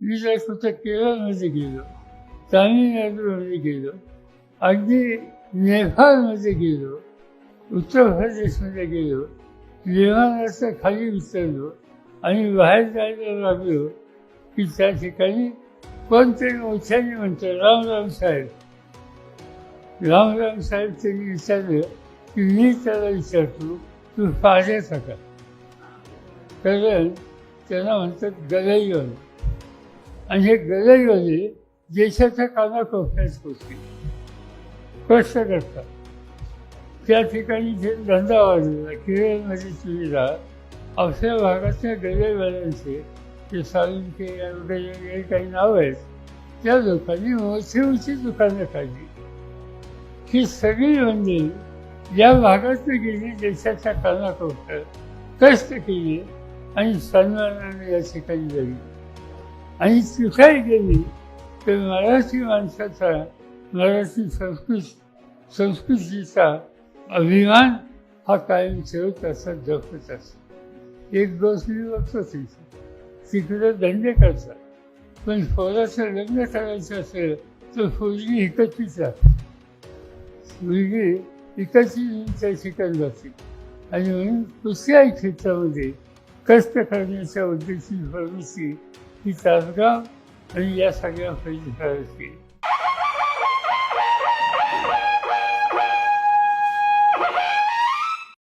मी जर कुठं केरळमध्ये गेलो तामिळनाडूमध्ये गेलो अगदी नेपाळमध्ये गेलो उत्तर प्रदेशमध्ये गेलो विमानाच्या खाली उतरलो आणि बाहेर जायला लागलो की त्या ठिकाणी कोणतरी मोठ्याने म्हणतो राम राम साहेब राम राम साहेब त्यांनी विचारलं की मी त्याला विचारतो तू पाहण्याचा का कारण त्यांना म्हणतात गलईवाले आणि हे गलईवाले देशाच्या कानाकोपऱ्यात होते कष्ट करतात. त्या ठिकाणी जे धंदा वाढलेला केरळमध्ये सुविधा अशा भागातल्या गलईवाल्यांचे ते सालुंके वगैरे काही नाव आहेत त्या लोकांनी मोठी दुकानं काढली. ही सगळी मंदिर या भागातून गेली देशाच्या कानाकोपऱ्यात कष्ट केली आणि सन्मानाने या ठिकाणी गेली आणि तिथे गेली. तर मराठी माणसाचा मराठी संस्कृत संस्कृतीचा अभिमान हा कायम ठेवत असा जपत असतो. एक गोष्ट मी तिथे. तिकडे दंडे करतात. पण पोराचं लग्न करायचं असेल तर मुलगी इकतीच राहते. मुलगी इकतीच्या शिकायला जाते आणि म्हणून दुसऱ्या क्षेत्रामध्ये कष्ट करण्याच्या उद्देशी प्रवृत्ती ही तासगाव आणि या सगळ्या परिसराची